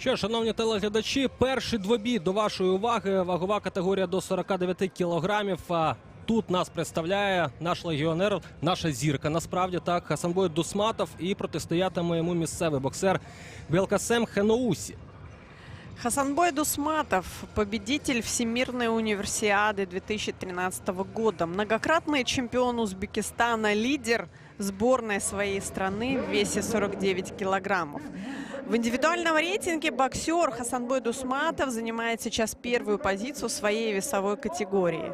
Що, ж, шановні телеглядачі, перший двобій до вашої уваги. Вагова категорія до 49 кілограмів. А тут нас представляє наш легіонер, наша зірка. Насправді так, Хасанбой Дусматов і протистоятиме йому місцевий боксер Белкасем Хеноусі. Хасанбой Дусматов, победитель Всемирной универсиады 2013 года, многократный чемпион Узбекистана, лидер сборной своей страны в весе 49 килограммов. В индивидуальном рейтинге боксер Хасанбой Дусматов занимает сейчас первую позицию в своей весовой категории.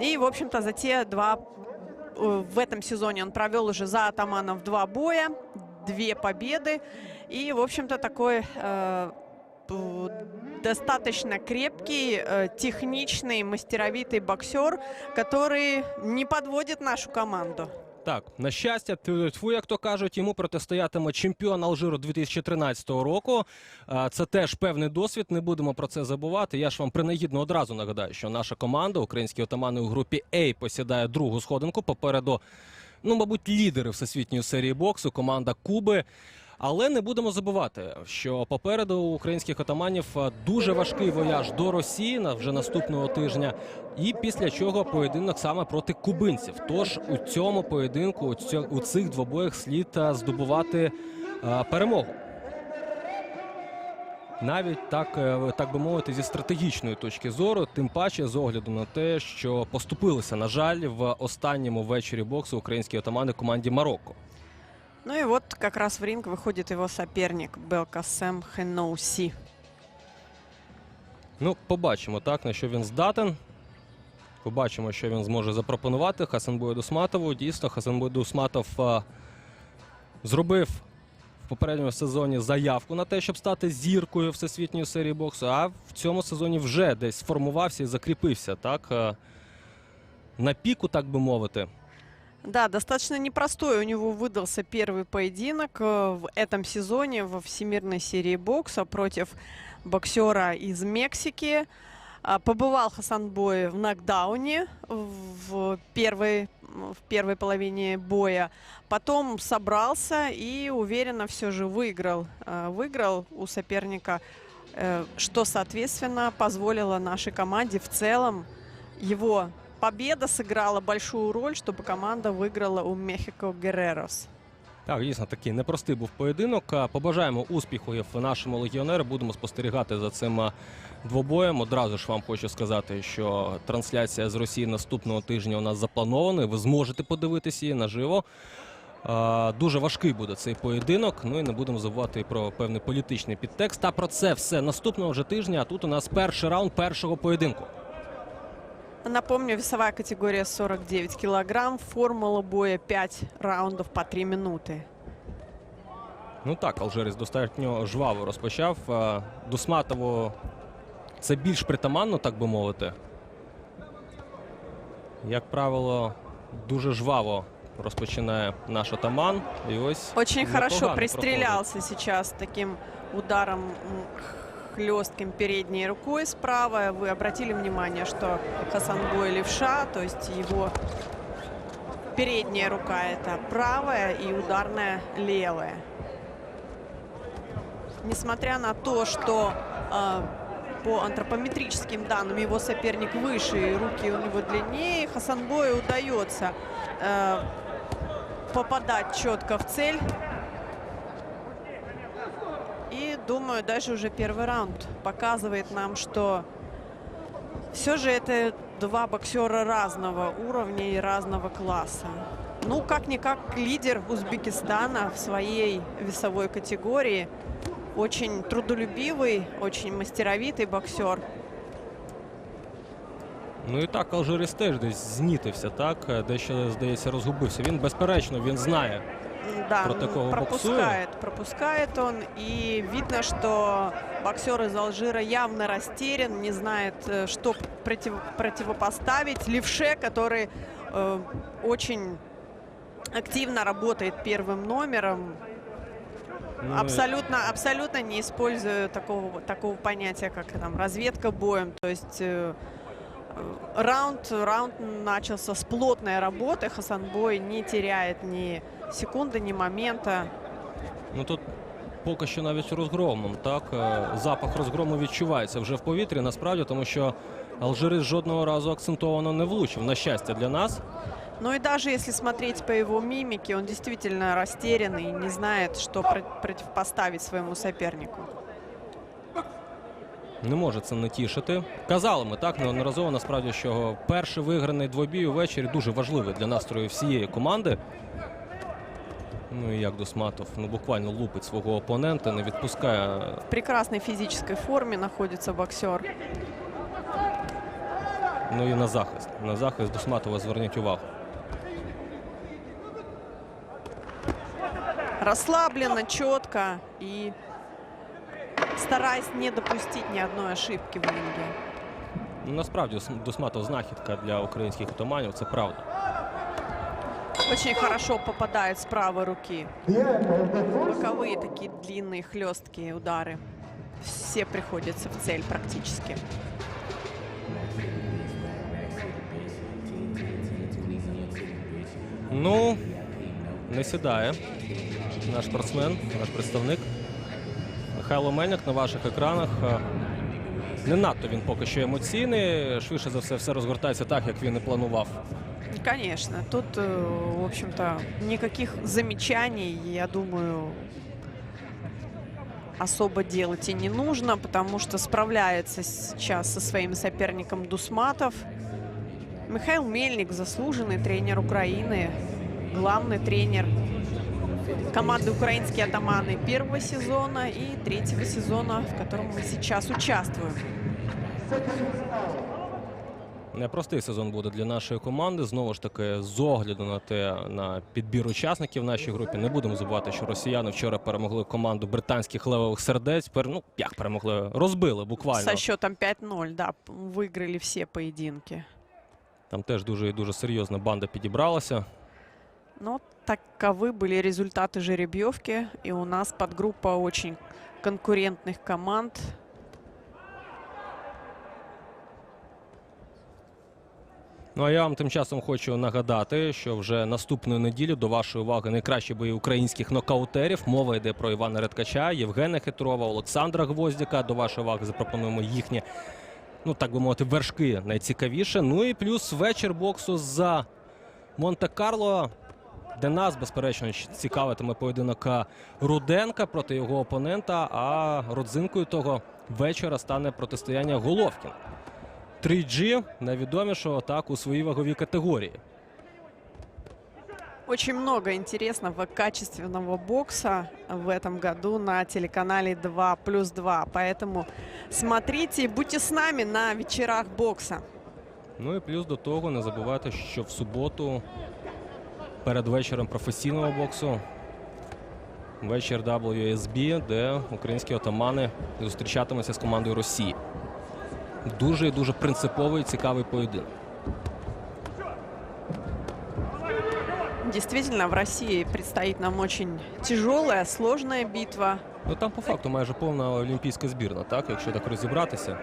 И, в общем-то, за те два э, в этом сезоне он провел уже за атаманов два боя, две победы. И, в общем-то, такой э, п- достаточно крепкий, э, техничный, мастеровитый боксер, который не подводит нашу команду. Так, на щастя, тьфу, як то кажуть, йому протистоятиме чемпіон Алжиру 2013 року. Це теж певний досвід. Не будемо про це забувати. Я ж вам принагідно одразу нагадаю, що наша команда, українські отамани у групі А, посідає другу сходинку. Попереду, ну, мабуть, лідери всесвітньої серії боксу, команда Куби. Але не будемо забувати, що попереду у українських отаманів дуже важкий вояж до Росії на вже наступного тижня. І після чого поєдинок саме проти кубинців. Тож у цьому поєдинку, у, цих двобоях слід здобувати перемогу. Навіть так, е, так би мовити, зі стратегічної точки зору, тим паче з огляду на те, що поступилися, на жаль, в останньому вечорі боксу українські отамани команді Марокко. Ну и вот как раз в ринг выходит его соперник Белкасем Хеноуси. Ну, побачимо так, на що він здатен. Побачимо, що він зможе запропонувати Хасанбою Дусматову. Дійсно, Хасанбой Дусматов а, зробив в попередньому сезоні заявку на те, щоб стати зіркою всесвітньої серії боксу. А в цьому сезоні вже десь сформувався і закріпився, так? а, На піку, так би мовити. Да, достаточно непростой у него выдался первый поединок э, в этом сезоне во Всемирной серии бокса против боксера из Мексики. А, Побывал Хасанбой в нокдауне в первой, в первой половине боя. Потом собрался и уверенно все же выиграл. э, Выиграл у соперника, э, что, соответственно, позволило нашей команде в целом его победа сыграла большую роль, чтобы команда выиграла у Мехико Геррерос. Так, дійсно такий непростий був поєдинок. А, Побажаємо успіхів нашому легіонеру. Будемо спостерігати за цим а, двобоєм. Одразу ж вам хочу сказати, що трансляція з Росії наступного тижня у нас запланована. і Ви зможете подивитися її наживо. А, Дуже важкий буде цей поєдинок. Ну і не будемо забувати і про певний політичний підтекст. Та про це все наступного вже тижня. А тут у нас перший раунд першого поєдинку. Напомню, весовая категория 49 килограмм, формула боя 5 раундов по 3 минуты. Ну так, Алжирець достатньо жваво розпочав. А, це більш притаманно, так би мовити. Як правило, дуже жваво розпочинає наш атаман. І ось Очень хорошо пристрелялся сейчас таким ударом хлестким передней рукой справа. Вы обратили внимание, что Хасанбой левша, то есть его передняя рука это правая и ударная левая. Несмотря на то, что э, по антропометрическим данным его соперник выше и руки у него длиннее, Хасанбою удается э, попадать четко в цель. И думаю, даже уже первый раунд показывает нам, что все же это два боксера разного уровня и разного класса. Ну, как-никак лидер Узбекистана в своей весовой категории. Очень трудолюбивый, очень мастеровитый боксер. Ну і так, Алжирець теж десь знітився, так? Е, Дещо, здається, розгубився. Він, безперечно, він знає. Да, Про такого пропускает, пропускает он. И видно, что боксер из Алжира явно растерян, не знает, э, что против- противопоставить. Левше, который э, очень активно работает первым номером, Ну, абсолютно, абсолютно не используя такого, такого понятия, как там разведка боем. То есть э, э, раунд, раунд начался с плотной работы. Хасанбой не теряет ни секунды, ни момента. Ну тут поки що навіть розгромом. Так, Е, запах розгрому відчувається вже в повітрі, насправді, тому що Алжирець жодного разу акцентовано не влучив. На щастя для нас. Ну и даже если смотреть по его мимике, он действительно растерянный, не знает, что про- противопоставить своему сопернику. Не може це не тішити. Казали ми так неодноразово насправді, що перший виграний двобій увечері дуже важливий для настрою всієї команди. Ну і як Досматов ну буквально лупить свого опонента, не відпускає В прекрасной физической форме находится боксер. Ну і на захист. На захист Досматова зверніть увагу. Расслабленно, четко и стараясь не допустить ни одной ошибки в ринге. Ну, Насправді Досматов знахідка для українських отаманів, це правда. Очень хорошо попадает с правой руки. Боковые такие длинные, хлесткие удары. Все приходятся в цель практически. Ну, не сідає наш спортсмен, наш представник. Михайло Мельник на ваших екранах. Е, Не надто він поки що емоційний. Швидше за все, все розгортається так, як він і планував. Конечно, тут, э, в общем-то, никаких замечаний, я думаю, особо делать и не нужно, потому что справляется сейчас со своим соперником Дусматов. Михаил Мельник, заслуженный тренер Украины, главный тренер команды «Украинские атаманы» первого сезона и третьего сезона, в котором мы сейчас участвуем. Непростий сезон буде для нашої команди. Знову ж таки, з огляду на те на підбір учасників в нашій групі. Не будемо забувати, що росіяни вчора перемогли команду британських левових сердець. Пер, ну як перемогли, розбили буквально. Со счетом 5-0, да, выиграли все поединки. Там теж дуже і дуже серйозна банда підібралася. Но таковы были результаты жеребьевки. И у нас подгруппа очень конкурентных команд. Ну а я вам тим часом хочу нагадати, що вже наступної неділі до вашої уваги найкращі бої українських нокаутерів. Мова йде про Івана Редкача, Євгена Хитрова, Олександра Гвоздіка. До вашої уваги запропонуємо їхні, ну так би мовити, вершки найцікавіше. Ну і плюс вечір боксу за Монте-Карло. Де нас, безперечно, цікавитиме поєдинок Руденка проти його опонента. А родзинкою того вечора стане протистояння Головкін. 3G найвідомішого так у своїй ваговій категорії. Очень много интересного качественного бокса в этом году на телеканале 2 плюс 2. Поэтому смотрите и будьте с нами на вечерах бокса. Ну і плюс до того не забувайте, що в суботу перед вечором професійного боксу вечір WSB, де українські отамани зустрічатимуться з командою Росії. Дуже і дуже принциповий цікавий поєдинок. Действительно, в России предстоит нам очень тяжелая, сложная битва. Ну там по факту майже повна олімпійська збірна, так, якщо так розібратися.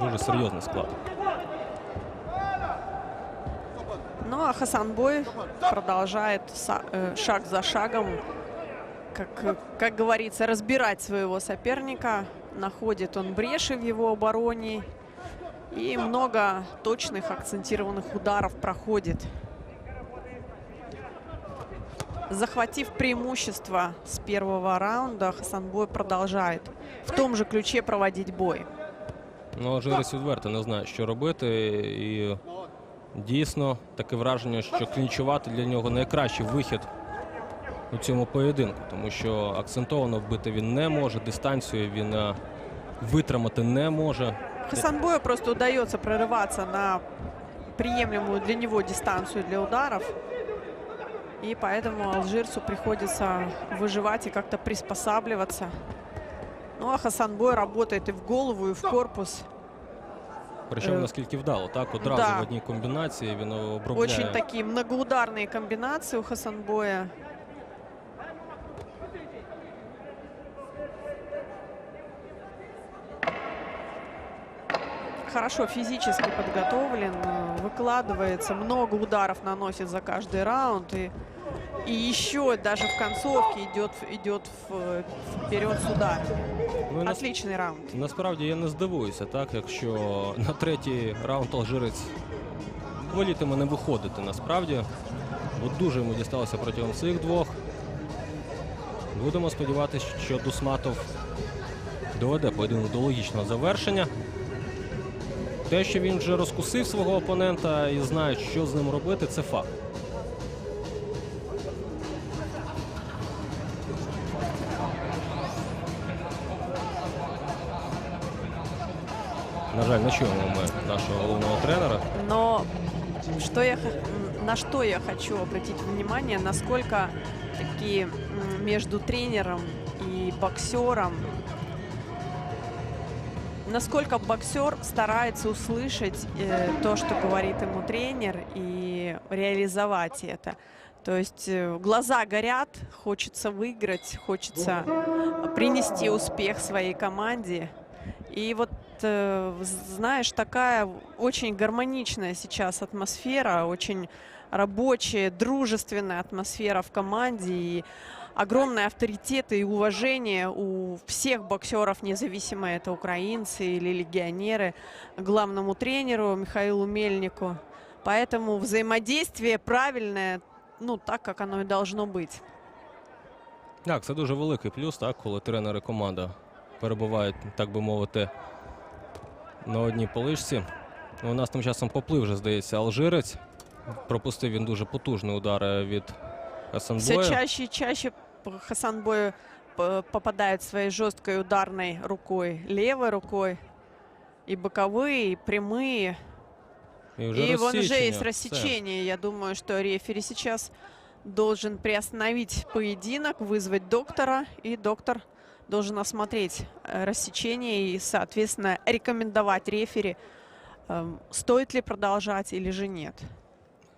Дуже серйозний склад. Ну а Хасанбой продолжает э, шаг за шагом, как, э, как говорится, разбирать своего соперника. Находит он бреши в его обороне. И много точных акцентированных ударов проходит. Захватив преимущество с первого раунда, Хасанбой продолжает в том же ключе проводить бой. Ну, Жирис відверто не знає, що робити. І дійсно таке враження, що клінчувати для нього найкращий вихід у цьому поєдинку, тому що акцентовано вбити він не може, дистанцію він е, витримати не може. Хасанбою просто удается прорываться на приемлемую для него дистанцию для ударов. И поэтому алжирцу приходится выживать и как-то приспосабливаться. Ну а Хасанбой работает и в голову, и в корпус. Причому Е, наскільки вдало, так одразу да. в одній комбінації він обробляє. Очень такие многоударные комбинации у Хасанбоя. Хорошо физически подготовлен, э, выкладывается, много ударов наносит за каждый раунд. И И еще даже в концовке идет, идет в- вперед с ударом. Ну, і нас- Отличный раунд. Насправді я не здивуюся, так, якщо на третій раунд алжирець волітиме не виходити насправді. Бо дуже йому дісталося протягом цих двох. Будемо сподіватися, що Дусматов доведе поєдинок до логічного завершення. Те, що він вже розкусив свого опонента і знає, що з ним робити, це факт. На жаль, не чуємо ми нашого головного тренера. Но что я, на что я хочу обратить внимание, насколько такие между тренером и боксером, насколько боксер старается услышать э, то, что говорит ему тренер, и реализовать это. То есть э, глаза горят, хочется выиграть, хочется принести успех своей команде. И вот, э, з- знаешь, такая очень гармоничная сейчас атмосфера, очень рабочая, дружественная атмосфера в команде. И огромный авторитет и уважение у всех боксеров, независимо это украинцы или легионеры, главному тренеру Михаилу Мельнику. Поэтому взаимодействие правильное, ну, так, как оно и должно быть. Так, це дуже великий плюс, так, коли тренери команда перебувають, так би мовити, на одній полишці. Ну, У нас тим часом поплив вже, здається, алжирець. Пропустив він дуже потужний удар е, від Все Хасанбоя. чаще и чаще п- Хасанбой п- попадает своей жесткой ударной рукой, левой рукой. И боковые, и прямые. І вже и вон уже розсічення. есть Все. рассечение. Я думаю, что рефери сейчас должен приостановить поединок, вызвать доктора. И доктор должен осмотреть э, рассечение и, соответственно, рекомендовать рефери, эм, стоит ли продолжать или же нет.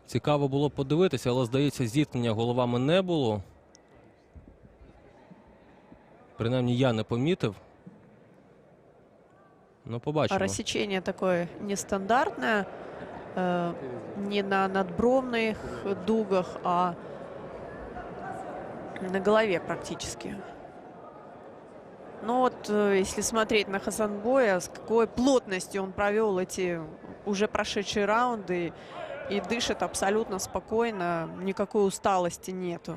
Цікаво було подивитися, але здається, зіткнення головами не було. Принаймні я не помітив. Ну, побачимо. Рассечение такое нестандартное, э, не на надбровных дугах, а на голове практически. Ну вот, э, если смотреть на Хасанбоя, с какой плотностью он провел эти уже прошедшие раунды и дышит абсолютно спокойно, никакой усталости нету.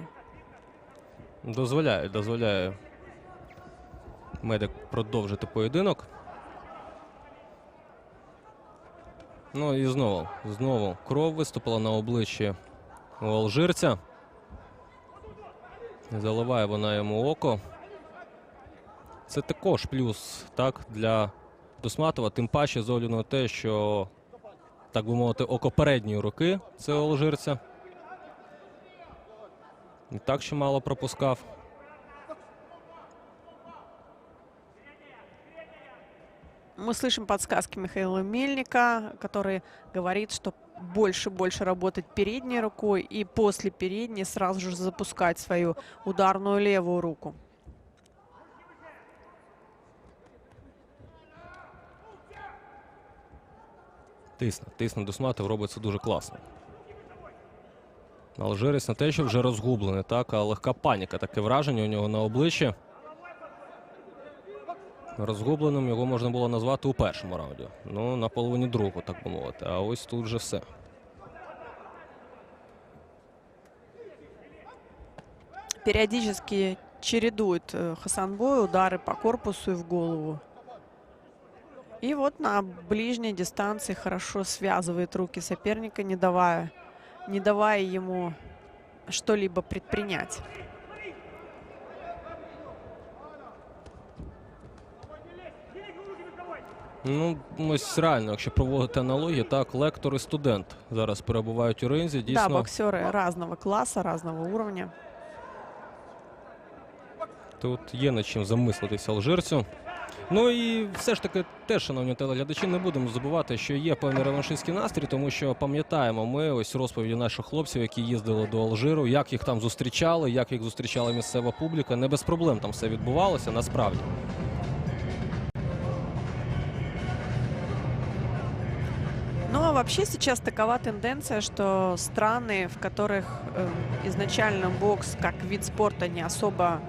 Дозволяє, дозволяє медик продовжити поєдинок. Ну і знову, знову кров виступила на обличчі у алжирця. Заливає вона йому око. Це також плюс так, для Дусматова, тим паче з огляду на те, що, так би мовити, око передньої руки це у алжирця. І так ще мало пропускав. Мы слышим подсказки Михаила Мельника, который говорит, что больше больше работать передней рукой и после передней сразу же запускать свою ударную левую руку. Тисне, тисне Дусматов, робить це дуже класно. Алжирець не те, що вже розгублений, так, а легка паніка. Таке враження у нього на обличчі. Розгубленим його можна було назвати у першому раунді. Ну, на половині другого, так би мовити. А ось тут вже все. Периодически чередует э, Хасанбой удары по корпусу и в голову. И вот на ближней дистанции хорошо связывает руки соперника, не давая, не давая ему что-либо предпринять. Ну, ось реально, якщо проводити аналогію, так, лектор і студент зараз перебувають у ринзі. Да, Дійсно, боксеры разного класса, разного уровня. Тут є над чим замислитися алжирцю. Ну і все ж таки, теж, шановні телеглядачі, не будемо забувати, що є певний реваншистський настрій, тому що пам'ятаємо ми ось розповіді наших хлопців, які їздили до Алжиру, як їх там зустрічали, як їх зустрічала місцева публіка. Не без проблем там все відбувалося, насправді. Ну а в вообще сейчас такова тенденция, что страны, в которых э, изначально бокс как вид спорта не особо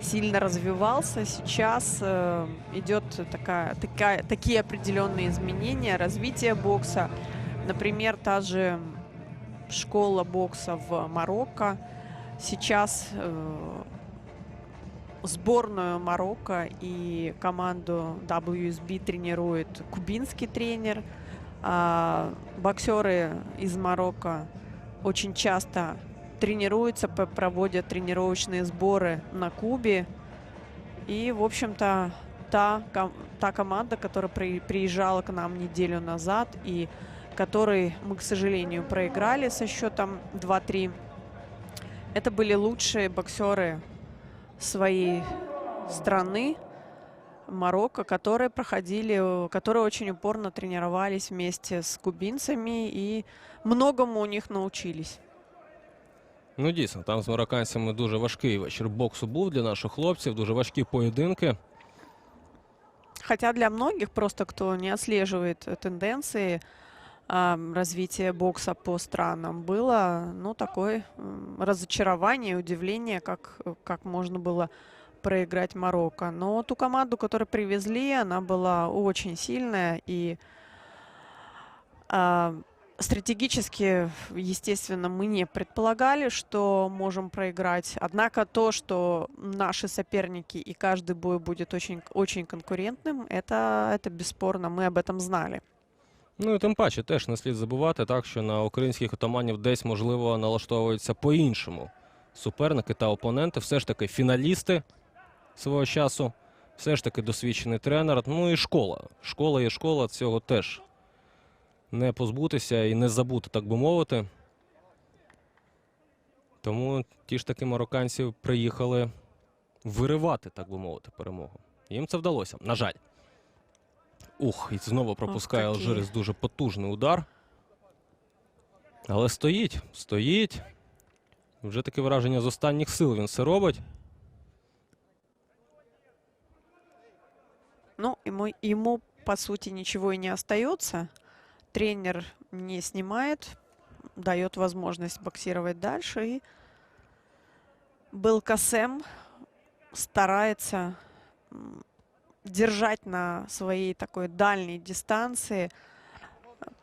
сильно развивался, сейчас э, идет такая, такая, такие определенные изменения, развитие бокса. Например, та же школа бокса в Марокко сейчас э, сборную Марокко и команду WSB тренирует кубинский тренер. А боксеры из Марокко очень часто тренируются, п- проводят тренировочные сборы на Кубе. И, в общем-то, та, ком- та команда, которая при- приезжала к нам неделю назад и которой мы, к сожалению, проиграли со счетом 2-3, это были лучшие боксеры своей страны, Марокко, которые проходили, которые очень упорно тренировались вместе с кубинцами и многому у них научились. Ну, дійсно, там з марокканцями дуже важкий вечір боксу був для наших хлопців, дуже важкі поєдинки. Хотя для многих, просто кто не отслеживает э, тенденции а, развития бокса по странам, было ну, такое м, разочарование, удивление, как, э, как можно было проиграть Марокко. Но ту команду, которую привезли, она была очень сильная и а, стратегически, естественно, мы не предполагали, что можем проиграть. Однако то, что наши соперники и каждый бой будет очень, очень конкурентным, это, это бесспорно. Мы об этом знали. Ну і тим паче теж не слід забувати, так що на українських отаманів десь можливо налаштовуються по-іншому. Суперники та опоненти, все ж таки фіналісти свого часу, все ж таки досвідчений тренер. Ну і школа. Школа є школа, цього теж не позбутися і не забути, так би мовити. Тому ті ж таки марокканці приїхали виривати, так би мовити, перемогу. Їм це вдалося, на жаль. Ух, і знову пропускає. Алжирець дуже потужний удар. Але стоїть, стоїть. Вже таке враження з останніх сил він це робить. Ну, ему, ему, по сути, ничего и не остается. Тренер не снимает, дает возможность боксировать дальше. И Белкасем старается держать на своей такой дальней дистанции,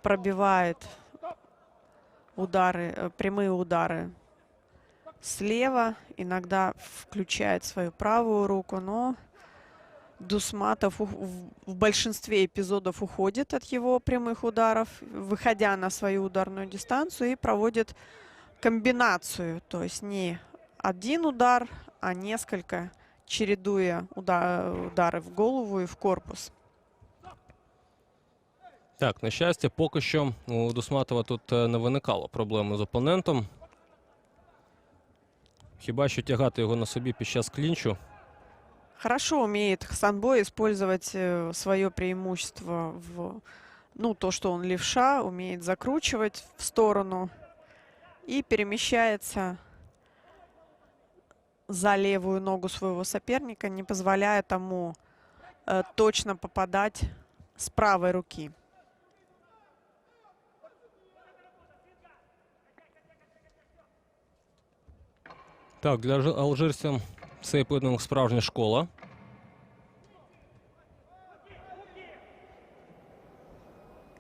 пробивает удары, э, прямые удары слева, иногда включает свою правую руку, но Дусматов ух- в- в большинстве эпизодов уходит от его прямых ударов, выходя на свою ударную дистанцию и проводит комбинацию, то есть не один удар, а несколько, чередуя уда- удары в голову и в корпус. Так, на щастя, поки що у Дусматова тут е, не виникало проблеми з опонентом. Хіба що тягати його на собі під час клінчу. Хорошо умеет Хасанбой использовать свое преимущество в ну, то, что он левша, умеет закручивать в сторону и перемещается за левую ногу своего соперника, не позволяя тому э, точно попадать с правой руки. Так, для алж- алжирця цей поєдинок справжня школа.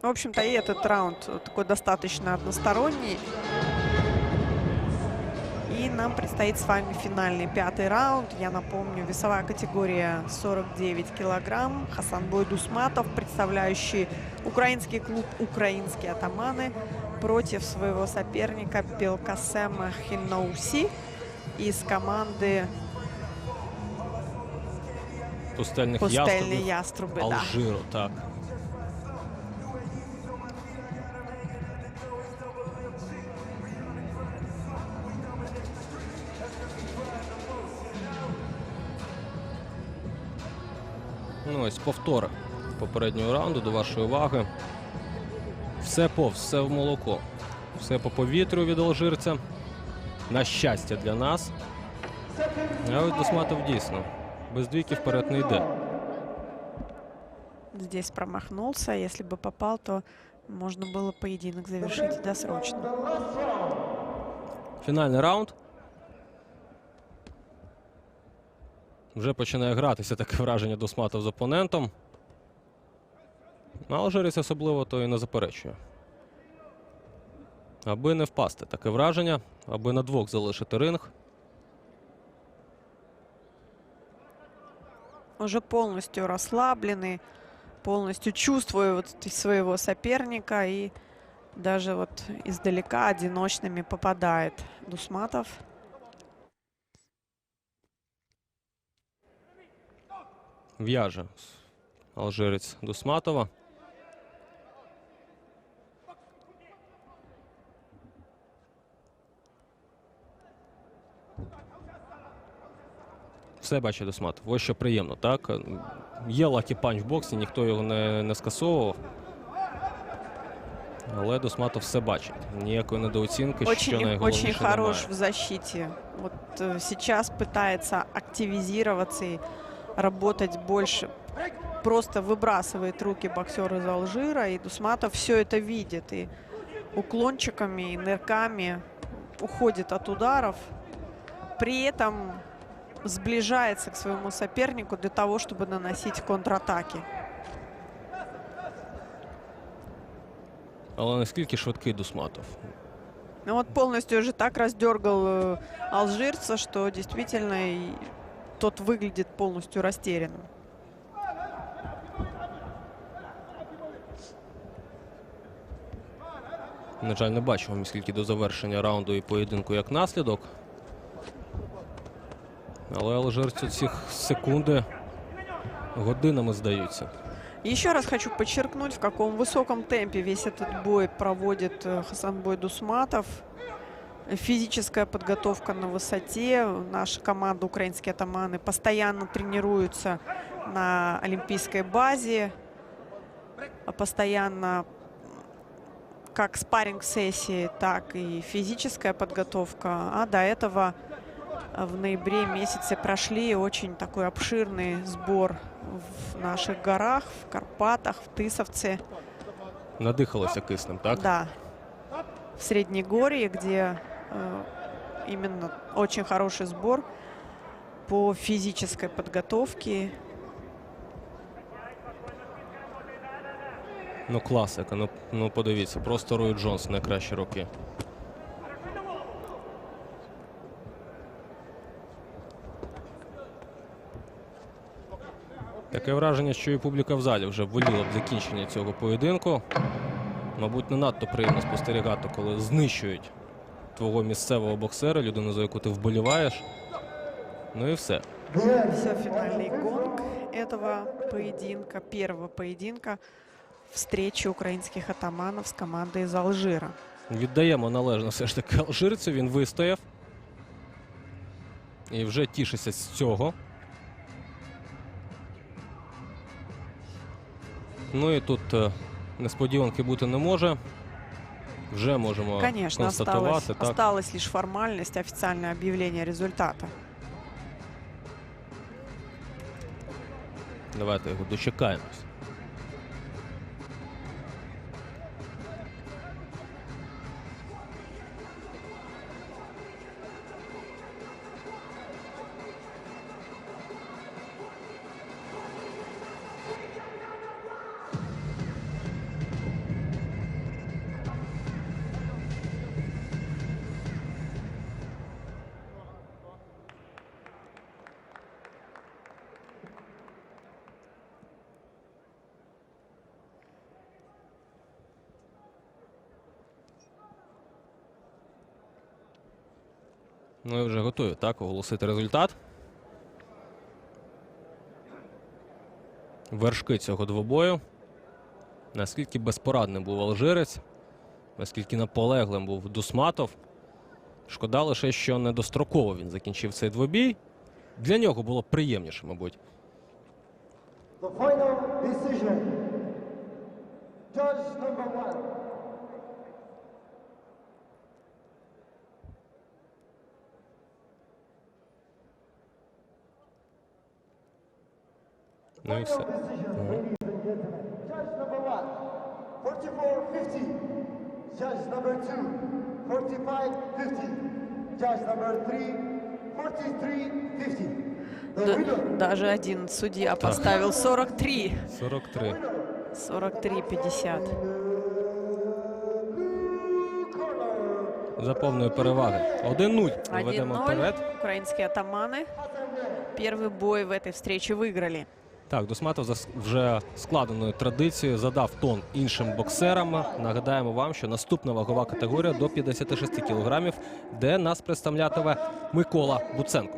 В общем-то, и этот раунд э, такой достаточно односторонний. И нам предстоит с вами финальный пятый раунд. Я напомню, весовая категория 49 килограмм. Хасанбой Дусматов, представляющий украинский клуб «Украинские атаманы» против своего соперника Белкасема Хинноуси из команды Пустельних «Пустельные яструбів яструбы». да. Алжиру, так. Ну, ось повтор попереднього раунду до вашої уваги. Все повз, все в молоко. Все по повітрю від алжирця. На щастя для нас. А от Досматов дійсно. Без двійки вперед не йде. Здесь промахнулся. Если бы попал, то Можно было поединок завершить досрочно. Фінальний раунд. Вже починає гратися таке враження Дусматов з опонентом. А Алжирець особливо то і не заперечує. Аби не впасти, таке враження, аби на двох залишити ринг. Уже полностью расслабленный, полностью чувствуя вот своего соперника и даже вот издалека одиночными попадает Дусматов. В'яже алжирець Дусматова. Все бачить Дусматов. Ось що приємно, так? Є лакі панч в боксі, ніхто його не, не скасовував. Але Дусматов все бачить. Ніякої недооцінки, що Очень, найголовніше очень хорош немає. в защите. Вот э, сейчас пытается активизироваться и работать больше. Просто выбрасывает руки боксер из Алжира, и Дусматов все это видит. И уклончиками, и нырками уходит от ударов. При этом сближается к своему сопернику для того, чтобы наносить контратаки. Але наскільки швидкий Дусматов? Ну вот полностью уже так раздергал э, алжирца, что действительно и тот выглядит полностью растерянным. На жаль, не бачимо ми скільки до завершення раунду і поєдинку як наслідок. Але алжирцю ці секунди годинами здаються. Еще раз хочу подчеркнуть, в каком высоком темпе весь этот бой проводит э, Хасанбой Дусматов. Физическая подготовка на высоте. Наша команда, украинские атаманы, постоянно тренируются на олимпийской базе. А Постоянно как спарринг-сессии, так и физическая подготовка. А до этого в ноябре месяце прошли очень такой обширный сбор в наших горах, в Карпатах, в Тысовце. Надихалося киснем, так? Да. В Среднегорье, где э, именно очень хороший сбор по физической подготовке. Ну, класика. Ну, ну подивіться, просто Рой Джонс найкращі роки. Таке враження, що і публіка в залі вже воліла б закінчення цього поєдинку. Мабуть, не надто приємно спостерігати, коли знищують твого місцевого боксера, людину, за яку ти вболіваєш. Ну і все. Все, финальный гонг этого поединка, первого поединка встречи украинских атаманов с командой из Алжира. Віддаємо належно все ж таки алжирцю. Він вистояв. І вже тішиться з цього. Ну і тут е, несподіванки бути не може. Вже можемо Конечно, констатувати. осталось, Так. осталась лишь формальність, офіційне об'явлення результату. Давайте його дочекаємось. Ну і вже готові так оголосити результат. Вершки цього двобою. Наскільки безпорадним був алжирець, наскільки наполеглим був Дусматов. Шкода лише, що недостроково він закінчив цей двобій. Для нього було приємніше, мабуть. The final decision. Judge number one. Ну і все. Decision, ladies and gentlemen. Judge number one. 44 44-50. Judge number two, 45-50. Judge number three, 43-50. The Д- winner даже один судья поставил 43. 43. 43-50. За повної переваги. 1-0. Ми ведемо 1-0. вперед. Украинские атаманы первый бой в этой встрече выиграли. Так, Досматов за вже складеною традицією задав тон іншим боксерам. Нагадаємо вам, що наступна вагова категорія до 56 кілограмів, де нас представлятиме Микола Буценко.